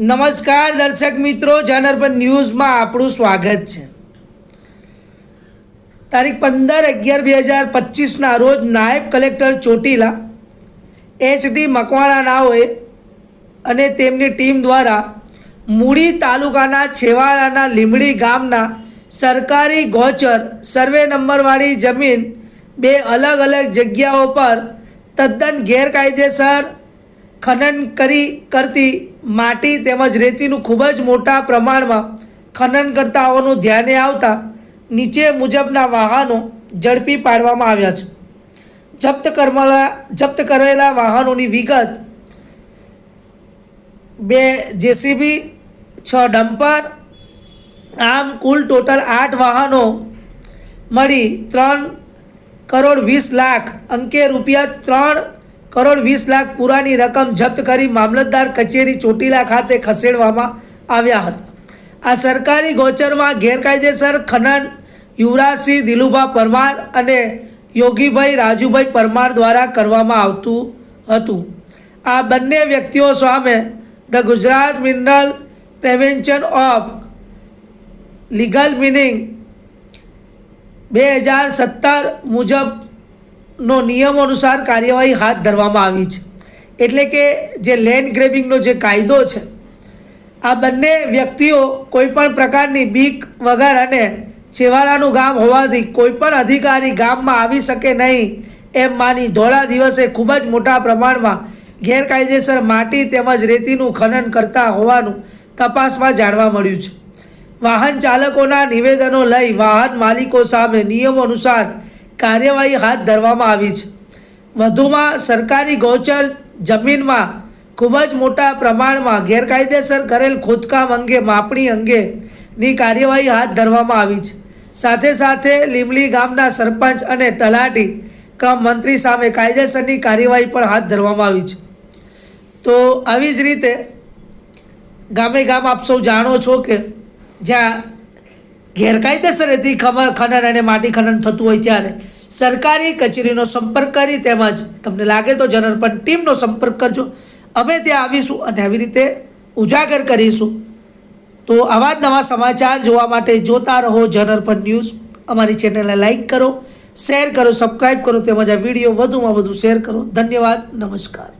નમસ્કાર દર્શક મિત્રો જનરપન ન્યૂઝમાં આપણું સ્વાગત છે. તારીખ પંદર અગિયાર બે હજાર પચીસના રોજ નાયબ કલેક્ટર ચોટીલા એચડી મકવાણા નાઓએ અને તેમની ટીમ દ્વારા મૂડી તાલુકાના છેવાડાના લીમડી ગામના સરકારી ગોચર સર્વે નંબરવાળી જમીન બે અલગ અલગ જગ્યાઓ પર તદ્દન ગેરકાયદેસર ખનન કરી કરતી માટી તેમજ રેતીનું ખૂબ જ મોટા પ્રમાણમાં ખનન કરતાઓનું ધ્યાને આવતા નીચે મુજબના વાહનો ઝડપી પાડવામાં આવ્યા છે. જપ્ત કરવાલા જપ્ત કરેલા વાહનોની વિગત બે જેસીબી, છ ડમ્પર, આમ કુલ ટોટલ આઠ વાહનો મળી ત્રણ કરોડ વીસ લાખ અંકે રૂપિયા ત્રણ કરોડ વીસ લાખ પૂરાની રકમ જપ્ત કરી મામલતદાર કચેરી ચોટીલા ખાતે ખસેડવામાં આવ્યા હતા. આ સરકારી ગોચરમાં ગેરકાયદેસર ખનન, યુવરાજસિંહ દિલુભા પરમાર અને યોગીભાઈ રાજુભાઈ પરમાર દ્વારા કરવામાં આવતું હતું. આ બંને વ્યક્તિઓ સામે the Gujarat mineral prevention of legal mining બે હજાર સત્તર મુજબનો નિયમો અનુસાર કાર્યવાહી હાથ ધરવામાં આવી છે. એટલે કે જે લેન્ડ ગ્રેબિંગનો જે કાયદો છે, આ બંને વ્યક્તિઓ કોઈપણ પ્રકારની બીક વગર અને છેવાડાનું ગામ હોવાથી કોઈપણ અધિકારી ગામમાં આવી શકે નહીં એમ માની ધોળા દિવસે ખૂબ જ મોટા પ્રમાણમાં ગેરકાયદેસર માટી તેમજ રેતીનું ખનન કરતા હોવાનું તપાસમાં જાણવા મળ્યું છે. વાહન ચાલકોના નિવેદનો લઈ વાહન માલિકો સામે નિયમો અનુસાર કાર્યવાહી હાથ ધરવામાં આવી છે. વધુમાં સરકારી ગૌચર જમીનમાં ખૂબ જ મોટા પ્રમાણમાં ગેરકાયદેસર કરેલ ખોદકામ અંગે માપણી અંગેની કાર્યવાહી હાથ ધરવામાં આવી છે. સાથે સાથે લીમલી ગામના સરપંચ અને તલાટી ક્રમ મંત્રી સામે કાયદેસરની કાર્યવાહી પણ હાથ ધરવામાં આવી છે. તો આવી જ રીતે ગામે ગામ આપ સૌ જાણો છો કે જ્યાં ગેરકાયદેસર રીતે ખમણ, ખનન અને માટી ખનન થતું હોય ત્યારે સરકારી કચેરીનો સંપર્ક કરી તેમજ તમને લાગે તો જનરપણ ટીમનો સંપર્ક કરજો. અમે ત્યાં આવીશું અને આવી રીતે ઉજાગર કરીશું. તો આવા જ નવા સમાચાર જોવા માટે જોતા રહો જનરપણ ન્યૂઝ. અમારી ચેનલને લાઇક કરો, શેર કરો સબસ્ક્રાઈબ કરો તેમજ આ વીડિયો વધુમાં વધુ શેર કરો. ધન્યવાદ, નમસ્કાર.